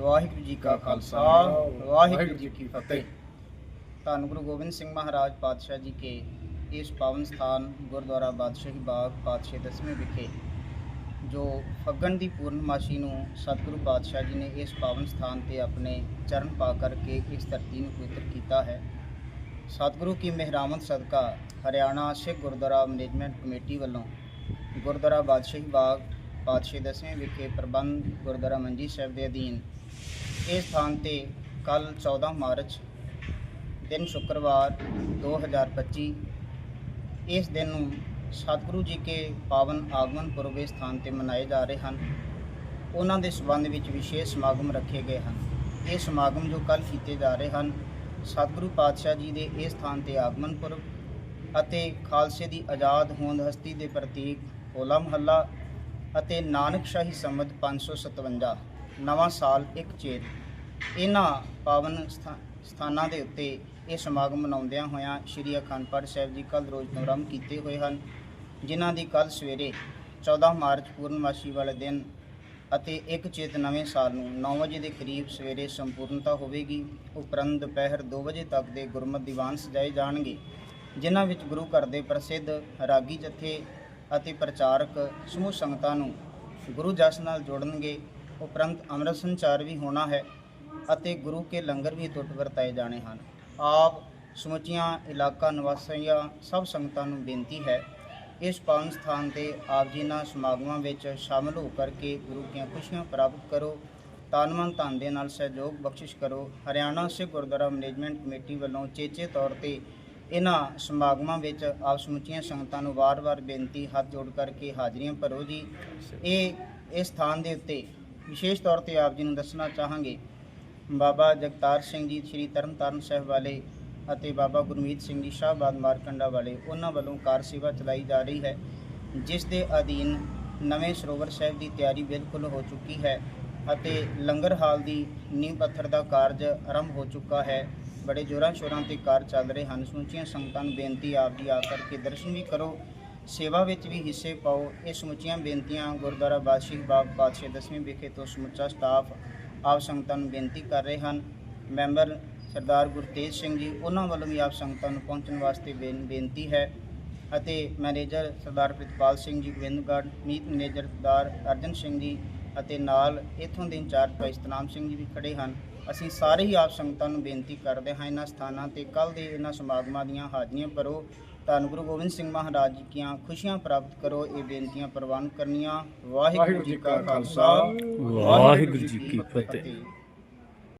ਵਾਹਿਗੁਰੂ ਜੀ ਕਾ ਖਾਲਸਾ, ਵਾਹਿਗੁਰੂ ਜੀ ਕੀ ਫਤਿਹ। ਧੰਨ ਗੁਰੂ ਗੋਬਿੰਦ ਸਿੰਘ ਮਹਾਰਾਜ ਪਾਤਸ਼ਾਹ ਜੀ ਕੇ ਇਸ ਪਾਵਨ ਸਥਾਨ ਗੁਰਦੁਆਰਾ ਬਾਦਸ਼ਾਹੀ ਬਾਗ, ਪਾਤਸ਼ਾਹ ਦਸਵੇਂ ਵਿਖੇ, ਜੋ ਫੱਗਣ ਦੀ ਪੂਰਨਮਾਸ਼ੀ ਨੂੰ ਸਤਿਗੁਰੂ ਪਾਤਸ਼ਾਹ ਜੀ ਨੇ ਇਸ ਪਾਵਨ ਸਥਾਨ ਤੇ ਆਪਣੇ ਚਰਨ ਪਾ ਕਰਕੇ ਇਸ ਧਰਤੀ ਨੂੰ ਪਵਿੱਤਰ ਕੀਤਾ ਹੈ। ਸਤਿਗੁਰੂ ਕੀ ਮਿਹਰਾਮਤ ਸਦਕਾ ਹਰਿਆਣਾ ਸਿੱਖ ਗੁਰਦੁਆਰਾ ਮੈਨੇਜਮੈਂਟ ਕਮੇਟੀ ਵੱਲੋਂ ਗੁਰਦੁਆਰਾ ਬਾਦਸ਼ਾਹੀ ਬਾਗ ਪਾਤਸ਼ਾਹ ਦਸਵੇਂ ਵਿਖੇ ਪ੍ਰਬੰਧ ਗੁਰਦੁਆਰਾ ਮੰਜੀ ਸਾਹਿਬ ਦੇ ਅਧੀਨ ਇਸ ਸਥਾਨ ਤੇ ਕੱਲ 14 ਮਾਰਚ ਦਿਨ ਸ਼ੁੱਕਰਵਾਰ 2025 ਇਸ ਦਿਨ ਨੂੰ ਸਤਿਗੁਰੂ ਜੀ ਕੇ ਪਾਵਨ ਆਗਮਨ ਪੁਰਬ ਇਸ ਸਥਾਨ ਤੇ ਮਨਾਏ ਜਾ ਰਹੇ ਹਨ। ਉਹਨਾਂ ਦੇ ਸਬੰਧ ਵਿੱਚ ਵਿਸ਼ੇਸ਼ ਸਮਾਗਮ ਰੱਖੇ ਗਏ ਹਨ। ਇਹ ਸਮਾਗਮ ਜੋ ਕੱਲ ਕੀਤੇ ਜਾ ਰਹੇ ਹਨ, ਸਤਿਗੁਰੂ ਪਾਤਸ਼ਾਹ ਜੀ ਦੇ ਇਸ ਸਥਾਨ ਤੇ ਆਗਮਨ ਪੁਰਬ ਅਤੇ ਖਾਲਸੇ ਦੀ ਆਜ਼ਾਦ ਹੋਂਦ ਹਸਤੀ ਦੇ ਪ੍ਰਤੀਕ ਹੋਲਾ ਮਹੱਲਾ ਅਤੇ ਨਾਨਕ ਸ਼ਾਹੀ ਸੰਮਤ 557 ਨਵਾਂ ਸਾਲ ਇੱਕ ਚੇਤ। ਇਹਨਾਂ ਪਾਵਨ ਸਥਾ- ਸਥਾਨਾਂ ਦੇ ਉੱਤੇ ਇਹ ਸਮਾਗਮ ਮਨਾਉਂਦਿਆਂ ਹੋਇਆਂ ਸ੍ਰੀ ਅਖੰਡ ਪਾਠ ਸਾਹਿਬ ਜੀ ਕੱਲ ਰੋਜ਼ ਤੋਂ ਆਰੰਭ ਕੀਤੇ ਹੋਏ ਹਨ, ਜਿਨ੍ਹਾਂ ਦੀ ਕੱਲ ਸਵੇਰੇ 14 ਮਾਰਚ ਪੂਰਨਮਾਸ਼ੀ ਵਾਲੇ ਦਿਨ ਅਤੇ ਇੱਕ ਚੇਤ ਨਵੇਂ ਸਾਲ ਨੂੰ 9 ਵਜੇ ਦੇ ਕਰੀਬ ਸਵੇਰੇ ਸੰਪੂਰਨਤਾ ਹੋਵੇਗੀ। ਉਪਰੰਤ ਦੁਪਹਿਰ 2 ਵਜੇ ਤੱਕ ਦੇ ਗੁਰਮਤ ਦੀਵਾਨ ਸਜਾਏ ਜਾਣਗੇ, ਜਿਨ੍ਹਾਂ ਵਿੱਚ ਗੁਰੂ ਘਰ ਦੇ ਪ੍ਰਸਿੱਧ ਰਾਗੀ ਜਥੇ ਅਤੇ ਪ੍ਰਚਾਰਕ ਸਮੂਹ ਸੰਗਤਾਂ ਨੂੰ ਗੁਰੂ ਜਸ ਨਾਲ ਜੋੜਨਗੇ, ਉਪਰੰਤ ਅੰਮ੍ਰਿਤ ਸੰਚਾਰ ਵੀ ਹੋਣਾ ਹੈ ਅਤੇ ਗੁਰੂ ਕੇ ਲੰਗਰ ਵੀ ਟੁੱਟ ਵਰਤਾਏ ਜਾਣੇ ਹਨ। ਆਪ ਸਮੁੱਚੀਆਂ ਇਲਾਕਾ ਨਿਵਾਸੀਆਂ ਸਭ ਸੰਗਤਾਂ ਨੂੰ ਬੇਨਤੀ ਹੈ, ਇਸ ਪਾਵਨ ਸਥਾਨ ਤੇ ਆਪ ਜੀ ਨਾਲ ਸਮਾਗਮਾਂ ਵਿੱਚ ਸ਼ਾਮਲ ਹੋ ਕਰਕੇ ਗੁਰੂ ਦੀਆਂ ਖੁਸ਼ੀਆਂ ਪ੍ਰਾਪਤ ਕਰੋ ਤਨ ਮਨ ਧਨ ਦੇ ਨਾਲ ਸਹਿਯੋਗ ਬਖਸ਼ਿਸ਼ ਕਰੋ। ਹਰਿਆਣਾ ਸਿੱਖ ਗੁਰਦੁਆਰਾ ਮੈਨੇਜਮੈਂਟ ਕਮੇਟੀ ਵੱਲੋਂ ਚੇਚੇ ਤੌਰ ਤੇ ਇਹਨਾਂ ਸਮਾਗਮਾਂ ਵਿੱਚ ਆਪ ਸਮੁੱਚੀਆਂ ਸੰਗਤਾਂ ਨੂੰ ਵਾਰ-ਵਾਰ ਬੇਨਤੀ, ਹੱਥ ਜੋੜ ਕਰਕੇ ਹਾਜ਼ਰੀਆਂ ਭਰੋ ਜੀ। ਇਹ, ਇਸ ਸਥਾਨ ਦੇ ਉੱਤੇ ਵਿਸ਼ੇਸ਼ ਤੌਰ ਤੇ ਆਪ ਜੀ ਨੂੰ ਦੱਸਣਾ ਚਾਹਾਂਗੇ। ਬਾਬਾ ਜਗਤਾਰ ਸਿੰਘ ਜੀ, ਸ੍ਰੀ ਤਰਨਤਾਰਨ ਸਾਹਿਬ ਵਾਲੇ ਅਤੇ ਬਾਬਾ ਗੁਰਮੀਤ ਸਿੰਘ ਜੀ, ਸ਼ਾਹਬਾਦ ਮਾਰਕੰਡਾ ਵਾਲੇ, ਉਹਨਾਂ ਵੱਲੋਂ ਕਾਰ ਸੇਵਾ ਚਲਾਈ ਜਾ ਰਹੀ ਹੈ, ਜਿਸ ਦੇ ਅਧੀਨ ਨਵੇਂ ਸਰੋਵਰ ਸਾਹਿਬ ਦੀ ਤਿਆਰੀ ਬਿਲਕੁਲ ਹੋ ਚੁੱਕੀ ਹੈ ਅਤੇ ਲੰਗਰ ਹਾਲ ਦੀ ਨੀਂਹ ਪੱਥਰ ਦਾ ਕਾਰਜ ਆਰੰਭ ਹੋ ਚੁੱਕਾ ਹੈ। ਬੜੇ ਜੋਰਾਂ ਸ਼ੋਰਾਂ ਤੇ ਕਾਰ ਚੱਲ ਰਹੇ ਹਨ। ਸਮੁੱਚੀਆਂ ਸੰਗਤਾਂ ਨੂੰ ਬੇਨਤੀ ਆਪ ਜੀ ਆ ਕਰਕੇ ਦਰਸ਼ਨ ਵੀ ਕਰੋ, ਸੇਵਾ ਵਿੱਚ ਵੀ ਹਿੱਸੇ ਪਾਓ। ਇਹ ਸਮੁੱਚੀਆਂ ਬੇਨਤੀਆਂ ਗੁਰਦੁਆਰਾ ਬਾਦਸ਼ਾਹੀ ਬਾਗ ਪਾਤਸ਼ਾਹ ਦਸਵੇਂ ਵਿਖੇ ਤੋਂ ਸਮੁੱਚਾ ਸਟਾਫ, ਆਪ ਸੰਗਤਾਂ ਨੂੰ ਬੇਨਤੀ ਕਰ ਰਹੇ ਹਨ। ਮੈਂਬਰ ਸਰਦਾਰ ਗੁਰਤੇਜ ਸਿੰਘ ਜੀ, ਉਹਨਾਂ ਵੱਲੋਂ ਵੀ ਆਪ ਸੰਗਤਾਂ ਨੂੰ ਪਹੁੰਚਣ ਵਾਸਤੇ ਬੇਨ- ਬੇਨਤੀ ਹੈ ਅਤੇ ਮੈਨੇਜਰ ਸਰਦਾਰ ਪ੍ਰਿਤਪਾਲ ਸਿੰਘ ਜੀ, ਗੋਬਿੰਦਗੜ੍ਹ, ਮੀਤ ਮੈਨੇਜਰ ਸਰਦਾਰ ਅਰਜਨ ਸਿੰਘ ਜੀ ਅਤੇ ਨਾਲ ਇਥੋਂ ਦੇ ਇੰਚਾਰਜ ਭਾਈ ਸਤਨਾਮ ਸਿੰਘ ਜੀ ਵੀ ਖੜੇ ਹਨ। ਅਸੀਂ ਸਾਰੇ ਹੀ ਆਪ ਸੰਗਤਾਂ ਨੂੰ ਬੇਨਤੀ ਕਰਦੇ ਹਾਂ ਇਹਨਾਂ ਸਥਾਨਾਂ ਤੇ ਕੱਲ ਦੇ ਇਹਨਾਂ ਸਮਾਗਮਾਂ ਦੀਆਂ ਹਾਜ਼ਰੀਆਂ ਭਰੋ। ਧੰਨ ਗੁਰੂ ਗੋਬਿੰਦ ਸਿੰਘ ਮਹਾਰਾਜ ਜੀ ਦੀਆਂ ਖੁਸ਼ੀਆਂ ਪ੍ਰਾਪਤ ਕਰੋ। ਇਹ ਬੇਨਤੀਆਂ ਪ੍ਰਵਾਨ ਕਰਨੀਆਂ। ਵਾਹਿਗੁਰੂ ਜੀ ਕਾ ਖਾਲਸਾ। ਵਾਹਿਗੁਰੂ ਜੀ ਕੀ ਫਤਿਹ।